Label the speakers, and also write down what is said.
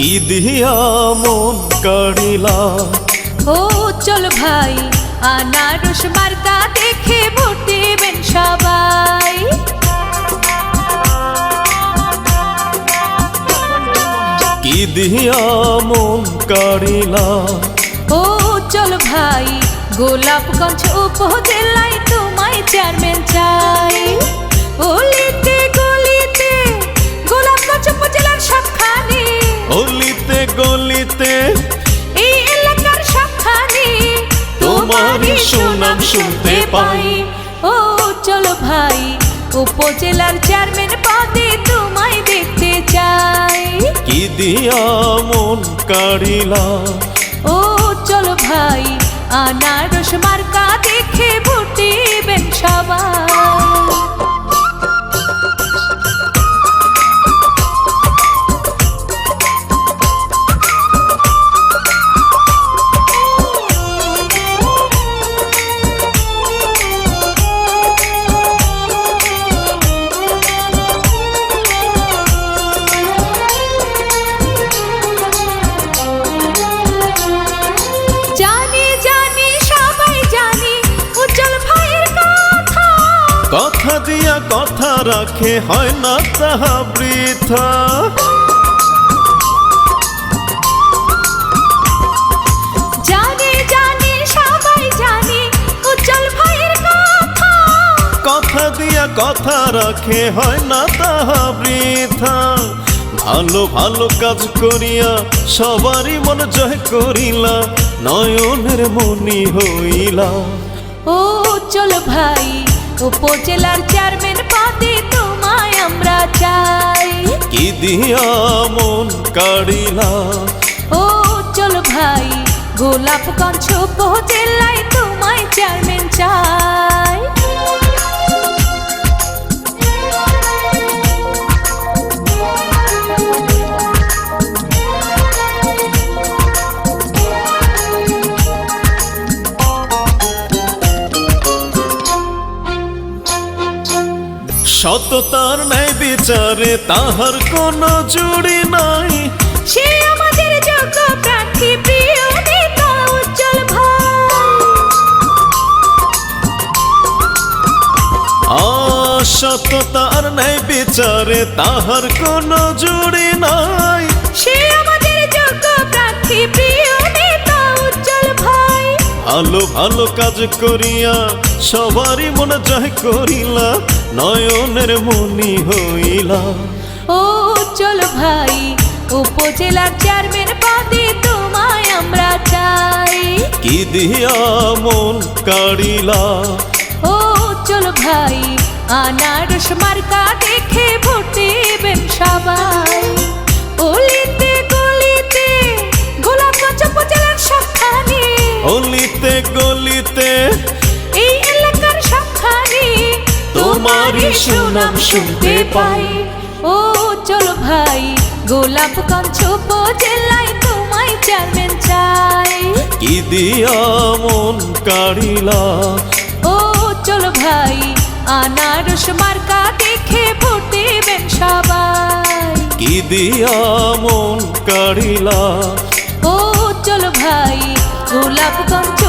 Speaker 1: কি দিয়া মন কাড়িলা?
Speaker 2: ও চল ভাই আনারস মার্কা দেখে ভোট দেবেন সবাই।
Speaker 1: কি দিয়া মন কাড়িলা?
Speaker 2: ও চল ভাই গোলাপগঞ্জ উপজেলায়
Speaker 1: শুনতে পাই।
Speaker 2: ও চলো ভাই উপজেলার চেয়ারম্যান পদে তোমায় দেখতে চাই
Speaker 1: কি দিয়া মন কাড়িলা
Speaker 2: ও চলো ভাই আনারস মার্কা দেখে কথা
Speaker 1: দিয়া কথা রাখে হয় না তাহা বৃথা?
Speaker 2: কথা।
Speaker 1: দিয়া কথা রাখে হয় না তাহা বৃথা? ভালো ভালো কাজ করিয়া সবারই মন জয় করিলা নয়নের মনি হইলা।
Speaker 2: ও চলো ভাই উপজেলার চেয়ারম্যান পদে তোমায় আমরা চাই।
Speaker 1: কি দিয়া মন কাড়িলা?
Speaker 2: ও চল ভাই গোলাপগঞ্জ উপজেলায়
Speaker 1: সততার ন্যায় বিচারে তাহার কোনো জুড়ি নাই।
Speaker 2: সে আমাদের যোগ্য প্রার্থী প্রিয় নেতা উজ্জ্বল ভাই।
Speaker 1: অসততার ন্যায় বিচারে তাহার কোনো জুড়ি নাই।
Speaker 2: সে আমাদের যোগ্য প্রার্থী
Speaker 1: ভালো ভালো কাজ করিয়া সবারই মনে জয় করিলা নয়নের মনি হইলা।
Speaker 2: ও চলো ভাই উপজেলার চেয়ারম্যান পদে তোমায় আমরা চাই।
Speaker 1: কি দিয়া মন কাড়িলা?
Speaker 2: ও চলো ভাই আনারস মার্কা দেখে
Speaker 1: সুনাম শুনতে পাই।
Speaker 2: ও চলো ভাই গোলাপ গোলাপগঞ্জ উপজেলায় তোমায় চেয়ারম্যান চাই।
Speaker 1: কি দিয়া মন কাড়িলা?
Speaker 2: ও চলো ভাই আনারস মার্কা দেখে ভোট দেবেন সবাই।
Speaker 1: কি দিয়া মন কাড়িলা?
Speaker 2: ও চলো ভাই গোলাপগঞ্জ